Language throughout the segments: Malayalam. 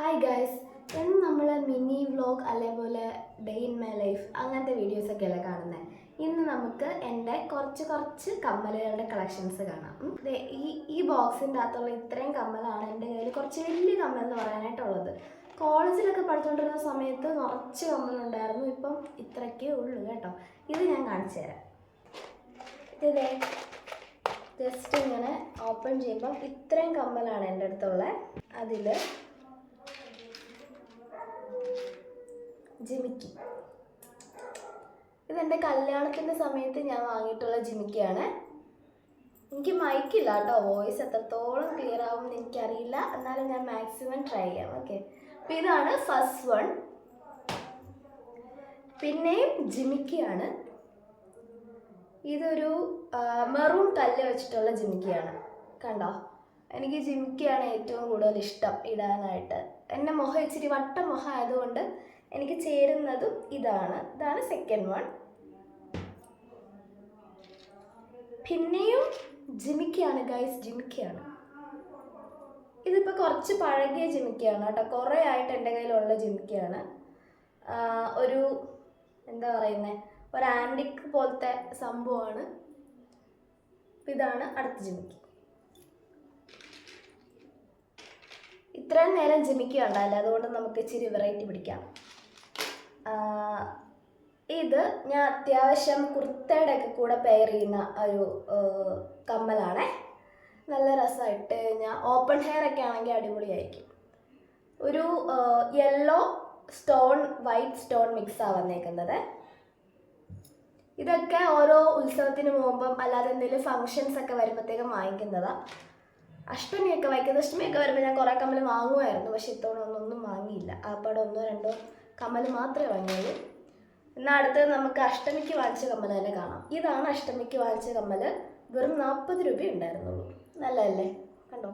ഹായ് ഗൈസ് ഇന്ന് നമ്മൾ മിനി വ്ലോഗ് അതേപോലെ ഡേ ഇൻ മൈ ലൈഫ് അങ്ങനത്തെ വീഡിയോസൊക്കെ അല്ലേ കാണുന്നത് ഇന്ന് നമുക്ക് എന്റെ കുറച്ച് കുറച്ച് കമ്മലുകളുടെ കളക്ഷൻസ് കാണാം. ഈ ഈ ബോക്സിന്റെ അകത്തുള്ള ഇത്രയും കമ്മലാണ് എന്റെ കയ്യിൽ കുറച്ച് വലിയ കമ്മൽ എന്ന് പറയാനായിട്ടുള്ളത്. കോളേജിലൊക്കെ പഠിച്ചുകൊണ്ടിരുന്ന സമയത്ത് കുറച്ച് കമ്മലുണ്ടായിരുന്നു ഇപ്പം ഇത്രയ്ക്കേ ഉള്ളൂ കേട്ടോ. ഇത് ഞാൻ കാണിച്ചു തരാം. ഇതേ ജസ്റ്റ് ഇങ്ങനെ ഓപ്പൺ ചെയ്യുമ്പം ഇത്രയും കമ്മലാണ് എന്റെ അടുത്തുള്ള. അതിൽ ജിമിക്കി. ഇതെന്റെ കല്യാണത്തിന്റെ സമയത്ത് ഞാൻ വാങ്ങിയിട്ടുള്ള ജിമിക്കിയാണ്. എനിക്ക് മൈക്കില്ല കേട്ടോ. വോയിസ് എത്രത്തോളം ക്ലിയർ ആവുമെന്ന് എനിക്കറിയില്ല. എന്നാലും ഞാൻ മാക്സിമം ട്രൈ ചെയ്യാം. ഓക്കെ അപ്പം ഇതാണ് ഫസ്റ്റ് വൺ പിന്നെയും ജിമിക്കിയാണ്. ഇതൊരു മെറൂൺ കല്ല് വെച്ചിട്ടുള്ള ജിമിക്കിയാണ്. കണ്ടോ? എനിക്ക് ജിമിക്കിയാണ് ഏറ്റവും കൂടുതൽ ഇഷ്ടം ഇടാനായിട്ട്. എന്റെ മുഖം ഇച്ചിരി വട്ട മുഖം ആയതുകൊണ്ട് എനിക്ക് ചേരുന്നതും ഇതാണ്. ഇതാണ് സെക്കൻഡ് വൺ പിന്നെയും ജിമിക്കയാണ് ഗൈസ് ജിമിക്കയാണ്. ഇതിപ്പോൾ കുറച്ച് പഴകിയ ജിമിക്കയാണ് കേട്ടോ. കുറേ ആയിട്ട് എന്റെ കയ്യിലുള്ള ജിമിക്കയാണ്. ഒരു എന്താ പറയുന്നത് ഒരു ആന്റിക് പോലത്തെ സംഭവമാണ്. ഇതാണ് അടുത്ത ജിമിക്ക്. ഇത്രയും നേരം ജിമിക്കി ഉണ്ടായില്ല അതുകൊണ്ട് നമുക്ക് ഇച്ചിരി വെറൈറ്റി പിടിക്കാം. ഇത് ഞാൻ അത്യാവശ്യം കുർത്തയുടെ ഒക്കെ കൂടെ പെയർ ചെയ്യുന്ന ഒരു കമ്മലാണേ. നല്ല രസമായിട്ട് ഞാൻ ഓപ്പൺ ഹെയർ ഒക്കെ ആണെങ്കിൽ അടിപൊളിയായിരിക്കും. ഒരു യെല്ലോ സ്റ്റോൺ വൈറ്റ് സ്റ്റോൺ മിക്സാണ് വന്നേക്കുന്നത്. ഇതൊക്കെ ഓരോ ഉത്സവത്തിന് പോകുമ്പം അല്ലാതെ എന്തെങ്കിലും ഫങ്ഷൻസ് ഒക്കെ വരുമ്പോഴത്തേക്കും വാങ്ങിക്കുന്നതാണ് അഷ്ടമിയൊക്കെ വൈക്കതഷ്ടമിയൊക്കെ വരുമ്പോൾ ഞാൻ കുറേ കമ്മൽ വാങ്ങുമായിരുന്നു പക്ഷെ ഇത്തവണ ഒന്നൊന്നും വാങ്ങിയില്ല. ആ പടം ഒന്നോ രണ്ടോ കമ്മൽ മാത്രമേ വാങ്ങിയുള്ളൂ. എന്നാൽ അടുത്തത് നമുക്ക് അഷ്ടമിക്ക് വാങ്ങിച്ച കമ്മൽ തന്നെ കാണാം. ഇതാണ് അഷ്ടമിക്ക് വാങ്ങിച്ച കമ്മൽ വെറും നാൽപ്പത് രൂപ ഉണ്ടായിരുന്നുള്ളൂ. നല്ലതല്ലേ? കണ്ടോ?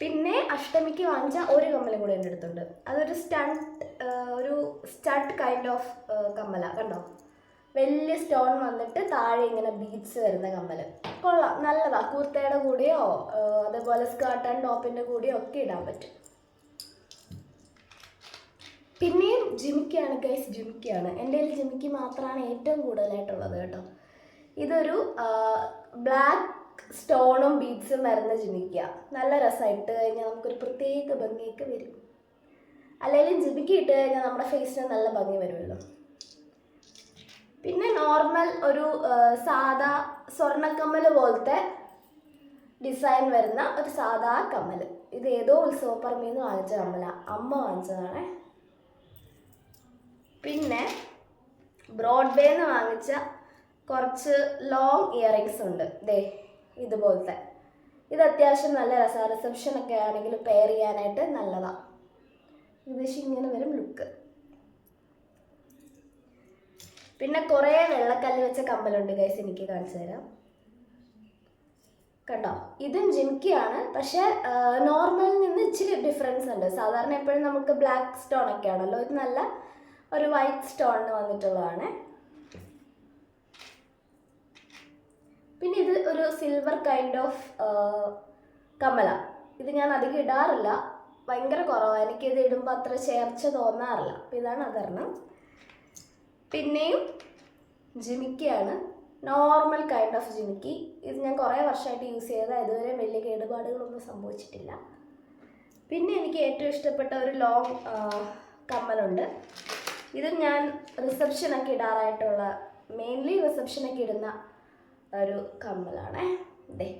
പിന്നെ അഷ്ടമിക്ക് വാങ്ങിച്ച ഒരു കമ്മലും കൂടെ എന്റെ അടുത്തുണ്ട്. അതൊരു സ്റ്റണ്ട് ഒരു സ്റ്റഡ് കൈൻഡ് ഓഫ് കമ്മല. കണ്ടോ? വലിയ സ്റ്റോൺ വന്നിട്ട് താഴെ ഇങ്ങനെ ബീഡ്സ് വരുന്ന കമ്മൽ കൊള്ളാം. നല്ലതാ. കുർത്തയുടെ കൂടെയോ അതേപോലെ സ്കേർട്ട് ആൻഡ് ടോപ്പിന്റെ കൂടെയോ ഒക്കെ ഇടാൻ പറ്റും. പിന്നെയും ജിമിക്കാണ് ഗൈസ് ജിമിക്കാണ്. എന്റെ കയ്യിൽ ജിമിക്ക് മാത്രമാണ് ഏറ്റവും കൂടുതലായിട്ടുള്ളത് കേട്ടോ. ഇതൊരു ബ്ലാക്ക് സ്റ്റോണും ബീഡ്സും വരുന്ന ജിമിക്ക. നല്ല രസമായിട്ട് കഴിഞ്ഞാൽ നമുക്കൊരു പ്രത്യേക ഭംഗിയൊക്കെ വരും. അല്ലെങ്കിൽ ജിമിക്ക് ഇട്ട് കഴിഞ്ഞാൽ നമ്മുടെ ഫേസിന് നല്ല ഭംഗി വരുമല്ലോ. പിന്നെ നോർമൽ ഒരു സാദാ സ്വർണക്കമ്മൽ പോലത്തെ ഡിസൈൻ വരുന്ന ഒരു സാദാ കമ്മൽ ഇത് ഏതോ ഉത്സവപ്പറമ്പിൽ നിന്ന് വാങ്ങിച്ച കമ്മല. അമ്മ വാങ്ങിച്ചതാണ് പിന്നെ ബ്രോഡ്വേ നിന്ന് വാങ്ങിച്ച കുറച്ച് ലോങ് ഇയറിങ്സ് ഉണ്ട്. ദേ ഇതുപോലത്തെ. ഇത് അത്യാവശ്യം നല്ല രസമാണ്. റിസപ്ഷൻ ഒക്കെ ആണെങ്കിൽ പെയർ ചെയ്യാനായിട്ട് നല്ലതാണ് ഏകദേശം ഇങ്ങനെ വരും ലുക്ക് പിന്നെ കുറേ വെള്ളക്കല്ല് വെച്ച കമ്മലുണ്ട് ഗൈസ് എനിക്ക് കാണിച്ചു തരാം. കണ്ടോ? ഇതും ജിംക്കിയാണ് പക്ഷേ നോർമലിൽ നിന്ന് ഇച്ചിരി ഡിഫറൻസ് ഉണ്ട്. സാധാരണ എപ്പോഴും നമുക്ക് ബ്ലാക്ക് സ്റ്റോൺ ഒക്കെ ആണല്ലോ. ഇത് നല്ല ഒരു വൈറ്റ് സ്റ്റോണിന് വന്നിട്ടുള്ളതാണ്. പിന്നെ ഇത് ഒരു സിൽവർ കൈൻഡ് ഓഫ് കമല. ഇത് ഞാൻ അധികം ഇടാറില്ല. ഭയങ്കര കുറവാണ് എനിക്കിത് ഇടുമ്പോൾ അത്ര ചേർച്ച തോന്നാറില്ല. അപ്പം ഇതാണ് അകർണം പിന്നെയും ജിമിക്കിയാണ്. Normal kind of jimikki. ഇത് ഞാൻ കുറേ വർഷമായിട്ട് യൂസ് ചെയ്ത ഇതുവരെ വലിയ കേടുപാടുകളൊന്നും സംഭവിച്ചിട്ടില്ല. പിന്നെ എനിക്ക് ഏറ്റവും ഇഷ്ടപ്പെട്ട ഒരു ലോങ് കമ്മലുണ്ട്. ഇത് ഞാൻ റിസപ്ഷനൊക്കെ ഇടാറായിട്ടുള്ള മെയിൻലി റിസപ്ഷനൊക്കെ ഇടുന്ന ഒരു കമ്മലാണ്. ഇതേ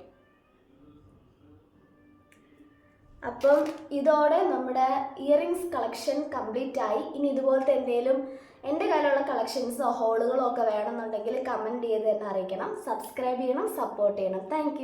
അപ്പം ഇതോടെ നമ്മുടെ ഇയറിങ്സ് കളക്ഷൻ കംപ്ലീറ്റ് ആയി. ഇനി ഇതുപോലത്തെ എന്തെങ്കിലും എന്റെ കയ്യിലുള്ള കളക്ഷൻസോ ഹോളുകളോ ഒക്കെ വേണമെന്നുണ്ടെങ്കിൽ കമന്റ് ചെയ്ത് തന്നെ അറിയിക്കണം. സബ്സ്ക്രൈബ് ചെയ്യണം സപ്പോർട്ട് ചെയ്യണം. താങ്ക്